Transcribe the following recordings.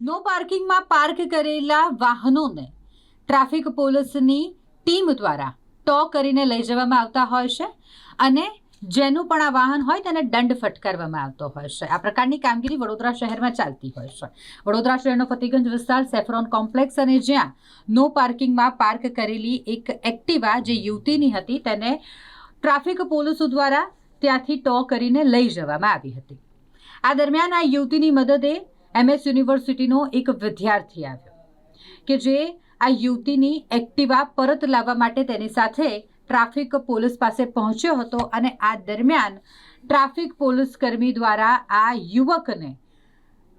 નો પાર્કિંગમાં પાર્ક કરેલા વાહનોને ટ્રાફિક પોલીસની ટીમ દ્વારા ટો કરીને લઈ જવામાં આવતા હોય છે અને જેનું પણ આ વાહન હોય તેને દંડ ફટકારવામાં આવતો હોય છે. આ પ્રકારની કામગીરી વડોદરા શહેરમાં ચાલતી હોય છે. વડોદરા શહેરનો ફતિગંજ વિસ્તાર સેફરોન કોમ્પ્લેક્સ અને જ્યાં નો પાર્કિંગમાં પાર્ક કરેલી એક એક્ટિવા જે યુવતીની હતી તેને ટ્રાફિક પોલીસો દ્વારા ત્યાંથી ટો કરીને લઈ જવામાં આવી હતી. આ દરમિયાન આ યુવતીની મદદે એમએસ યુનિવર્સિટીનો એક વિદ્યાર્થી આવ્યો કે જે આ યુવતીની એક્ટિવા પરત લાવવા માટે તેની સાથે ટ્રાફિક પોલીસ પાસે પહોંચ્યો હતો અને આ દરમિયાન ટ્રાફિક પોલીસ કર્મી દ્વારા આ યુવકને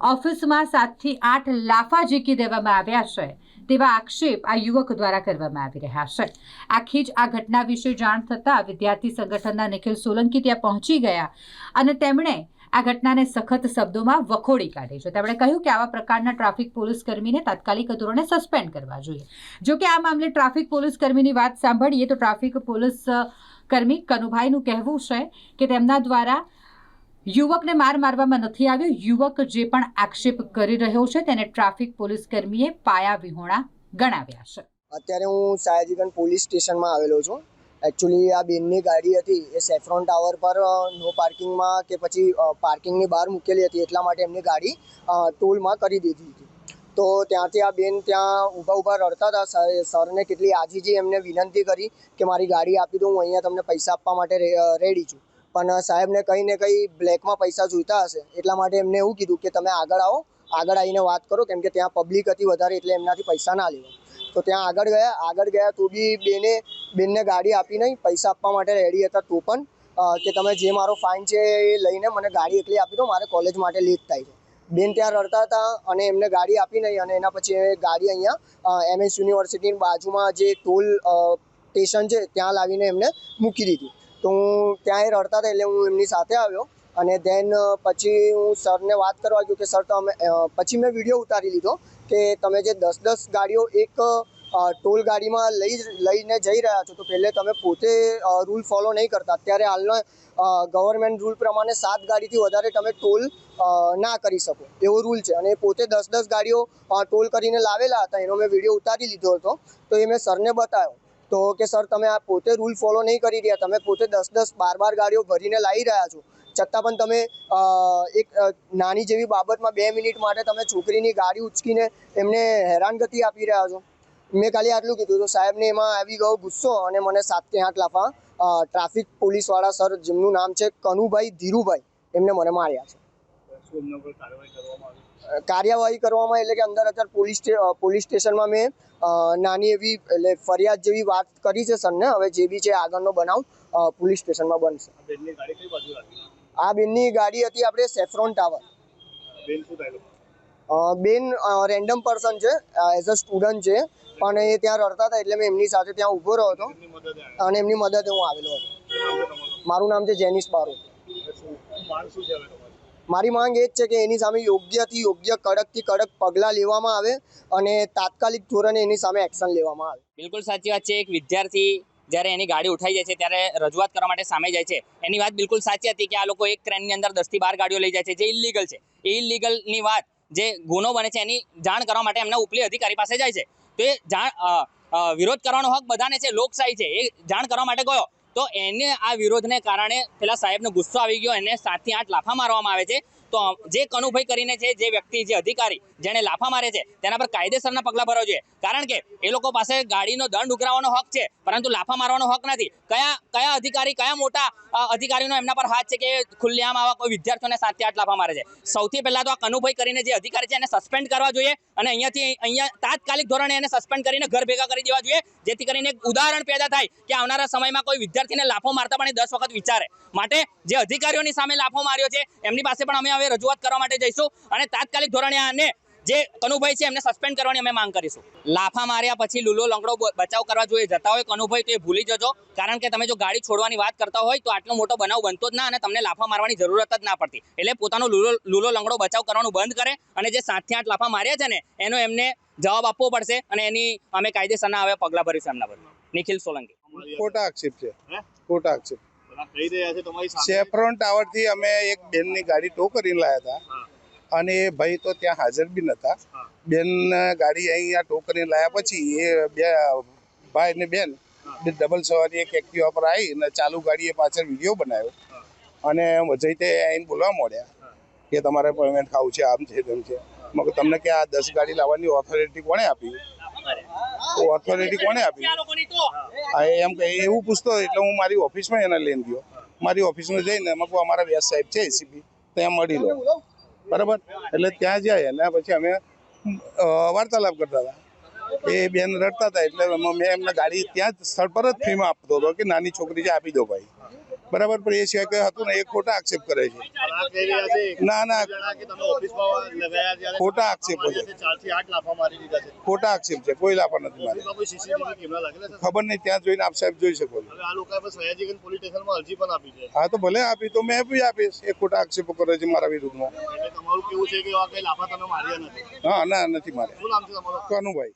ઓફિસમાં સાતથી આઠ લાફા ઝીકી દેવામાં આવ્યા છે તેવા આક્ષેપ આ યુવક દ્વારા કરવામાં આવી રહ્યા છે. આખી જ આ ઘટના વિશે જાણ થતાં વિદ્યાર્થી સંગઠનના નિખિલ સોલંકી ત્યાં પહોંચી ગયા અને તેમણે આ ઘટનાને સખત શબ્દોમાં વખોડી કાઢી છે. તેમણે કહ્યું કે આવા પ્રકારના ટ્રાફિક પોલીસ કર્મીને તાત્કાલિક ધોરણે સસ્પેન્ડ કરવા જોઈએ. જો કે આ મામલે ટ્રાફિક પોલીસ કર્મીની વાત સાંભળીએ તો ટ્રાફિક પોલીસ કર્મી કનુભાઈનું કહેવું છે કે તેમના દ્વારા યુવકને માર મારવામાં નથી આવ્યો. યુવક જે પણ આક્ષેપ કરી રહ્યો છે તેને ટ્રાફિક પોલીસ કર્મીએ પાયા વિહોણા ગણાવ્યા છે. અત્યારે હું સયાજીગંજ પોલીસ સ્ટેશનમાં આવેલો છું. એકચ્યુઅલી આ બેનની ગાડી હતી, એ સેફ્રોન ટાવર પર નો પાર્કિંગમાં કે પછી પાર્કિંગની બહાર મૂકેલી હતી, એટલા માટે એમની ગાડી ટોલમાં કરી દીધી હતી. તો ત્યાંથી આ બેન ત્યાં ઊભા ઊભા રડતા હતા. સર- સરને કેટલી આજીજી એમને વિનંતી કરી કે મારી ગાડી આપી દો, હું અહીંયા તમને પૈસા આપવા માટે રેડી છું. પણ સાહેબને કંઈ ને કંઈ બ્લેકમાં પૈસા જોઈતા હશે. એટલા માટે એમને એવું કીધું કે તમે આગળ આવો, આગળ આવીને વાત કરો, કેમ કે ત્યાં પબ્લિક હતી વધારે, એટલે એમનાથી પૈસા ના લેવા તો ત્યાં આગળ ગયા. આગળ ગયા તો બી બેને, બેનને ગાડી આપી નહીં. પૈસા આપવા માટે રેડી હતા તો પણ. કે તમે જે મારો ફાઇન છે એ લઈને મને ગાડી એકલી આપી દો. મારે કોલેજ માટે લેટ થાય છે. બેન ત્યાં રડતા હતા અને એમને ગાડી આપી નહીં અને એના પછી એ ગાડી અહીંયા એમએસ યુનિવર્સિટીની બાજુમાં જે ટોલ સ્ટેશન છે ત્યાં લાવીને એમને મૂકી દીધી. તો હું ત્યાં એ રડતા હતા એટલે હું એમની સાથે આવ્યો અને દેન પછી હું સરને વાત કરવા ગયો કે, સર તમે અમે પછી મેં વીડિયો ઉતારી લીધો. કે તમે જે દસ દસ ગાડીઓ એક ટોલ ગાડીમાં લઈ લઈને જઈ રહ્યા છો, તો પહેલે તમે પોતે રૂલ ફોલો નહીં કરતા. અત્યારે હાલનો ગવર્મેન્ટ રૂલ પ્રમાણે સાત ગાડીથી વધારે તમે ટોલ ના કરી શકો. એવો રૂલ છે. અને પોતે દસ દસ ગાડીઓ ટોલ કરીને લાવેલા હતા. એનો મેં વીડિયો ઉતારી લીધો હતો. તો એ મેં સરને બતાવ્યો. તો કે, સર, તમે આ પોતે રૂલ ફોલો નહીં કરી રહ્યા. તમે પોતે દસ દસ બાર બાર ગાડીઓ ભરીને લાવી રહ્યા છો. છતાં પણ તમે એક નાની જેવી બાબતમાં બે મિનિટ માટે તમે છોકરીની ગાડી ઉચકીને એમને હેરાનગતિ આપી રહ્યા છો. મેં ખાલી આટલું કીધું તો સાહેબને એમાં આવી ગયો ગુસ્સો અને મને સાતથી આઠ લાફા ટ્રાફિક પોલીસવાળા સર જેમનું નામ છે કનુભાઈ ધીરુભાઈ, એમને મને માર્યા છે. કાર્યવાહી કરવામાં એટલે કે અંદર અત્યારે પોલીસ પોલીસ સ્ટેશનમાં મેં નાની એવી એટલે ફરિયાદ જેવી વાત કરી છે સરને. હવે જે બી છે આગળનો બનાવ પોલીસ સ્ટેશનમાં બનશે. આ બેનની ગાડી હતી આપણે સેફ્રોન ટાવર. બેન રેન્ડમ પર્સન છે એઝ અ સ્ટુડન્ટ છે પણ એ ત્યાં રડતા હતા એટલે મેં એમની સાથે ત્યાં ઊભો રહ્યો હતો. અને એમની મદદે હું આવેલો હતો. મારું નામ છે જેનિસ બારો એટલે શું માંગ શું છે હવે તમારી? મારી માંગ એ જ છે કે એની સામે યોગ્યથી યોગ્ય કડકથી કડક પગલાં લેવામાં આવે અને તાત્કાલિક ધોરણે એની સામે એક્શન લેવામાં આવે. બિલકુલ સાચી વાત છે. એક વિદ્યાર્થી જ્યારે એની ગાડી ઉઠાઈ જાય છે, ત્યારે રજૂઆત કરવા માટે સામે જાય છે. એની વાત બિલકુલ સાચી હતી કે આ લોકો એક ટ્રેનની અંદર દસથી બાર ગાડીઓ લઈ જાય છે, જે ઇલીગલ છે. એ ઇલીગલની વાત, જે ગુનો બને છે, એની જાણ કરવા માટે એમના ઉપલી અધિકારી પાસે જાય છે. તો એ જાણ વિરોધ કરવાનો હક બધાને છે, લોકશાહી છે, એ જાણ કરવા માટે ગયો. તો એને આ વિરોધને કારણે પેલા સાહેબનો ગુસ્સો આવી ગયો, એને સાતથી આઠ લાફા મારવામાં આવે છે. તો જે કનુભાઈ કરીને છે, જે વ્યક્તિ, જે અધિકારી જેણે લાફા મારે છે, તેના પર કાયદેસરના પગલાં ભરવા જોઈએ. કારણ કે એ લોકો પાસે ગાડીનો દંડ ઉઘરાવવાનો હક છે, પરંતુ લાફા મારવાનો હક નથી. કયા કયા અધિકારી, કયા મોટા અધિકારીનો એમના પર હાથ છે કે ખુલ્લેઆમ આવા કોઈ વિદ્યાર્થીઓને સાતથી આઠ લાફા મારે છે? સૌથી પહેલા તો આ કનુભાઈ કરીને જે અધિકારી છે એને સસ્પેન્ડ કરવા જોઈએ અને અહીંયાથી, અહીંયા તાત્કાલિક ધોરણે એને સસ્પેન્ડ કરીને ઘર ભેગા કરી દેવા જોઈએ, જેથી કરીને એક ઉદાહરણ પેદા થાય કે આવનારા સમયમાં કોઈ વિદ્યાર્થીને લાફો મારતા પણ દસ વખત વિચારે. માટે જે અધિકારીઓની સામે લાફો માર્યો છે, એમની પાસે પણ અમે હવે રજૂઆત કરવા માટે જઈશું અને તાત્કાલિક ધોરણે આને જે કનુભાઈ છે એમને સસ્પેન્ડ કરવાની અમે માંગ કરીશું. લાફા માર્યા પછી લૂલો લંગડો બચાવ કરવા જોઈએ. જતા હોય કનુભાઈ તો એ ભૂલી જજો. કારણ કે તમે જો ગાડી છોડવાની વાત કરતા હોય તો આટલો મોટો બનાવ બનતો જ ના અને તમને લાફા મારવાની જરૂરત જ ના પડતી. એટલે પોતાનો લૂલો લૂલો લંગડો બચાવ કરવાનું બંધ કરે અને જે સાતથી આઠ લાફા માર્યા છે ને એનો એમને જવાબ આપવો પડશે અને એની અમે કાયદેસરના હવે પગલાં ભરીશું એમના પર. નિખિલ સોલંકી. ખોટા આક્ષેપ છે. ખોટા આક્ષેપ સેફ્રોન ટાવરથી અમે એક બેનની ગાડી ટો કરીને લાયા હતા. અને એ ભાઈ તો ત્યાં હાજર બી નહોતા. બેન ગાડી અહીંયા ટો કરીને લાયા પછી એ બે ભાઈ ને બેન ડબલ સવારી એક એક્ટિવા પર આવી અને ચાલુ ગાડીએ પાછળ વીડિયો બનાવ્યો. અને જઈતે આવીને બોલવા મળ્યા કે તમારે પેમેન્ટ ખાવું છે આમ છે તેમ છે. મગર તમને કે આ દસ ગાડી લાવવાની ઓથોરિટી કોણે આપી? તો ઓથોરિટી કોણે આપી? એમ કે એવું પૂછતો એટલે હું મારી ઓફિસમાં એને લઈને ગયો. મારી ઓફિસમાં જઈને એમાં અમારા વ્યાસ સાહેબ છે એસીપી ત્યાં મળી લો. બરાબર? એટલે ત્યાં જાય અને પછી અમે વાર્તાલાપ કરતા હતા. એ બેન રડતા હતા એટલે મેં એમને ગાડી ત્યાં જ સ્થળ પર જ ફ્રીમાં આપતો હતો કે નાની છોકરી છે આપી દો ભાઈ. બરાબર પણ એ સિવાય કંઈ હતું ને એ ખોટા આક્ષેપ કરે છે. ના ના. ખોટા આક્ષેપો છે. લાફા ખોટા આક્ષેપ છે. કોઈ લાભ નથી મારે. ખબર નહીં ત્યાં જોઈને આપ સાહેબ જોઈ શકો હા તો ભલે આપી તો મેં બી આપીશ એ ખોટા આક્ષેપો કરે છે મારા વિરુદ્ધમાં. એટલે તમારું કેવું છે કે આ કઈ લાફા તમે માર્યા નથી? હા ના નથી મારે કનુભાઈ.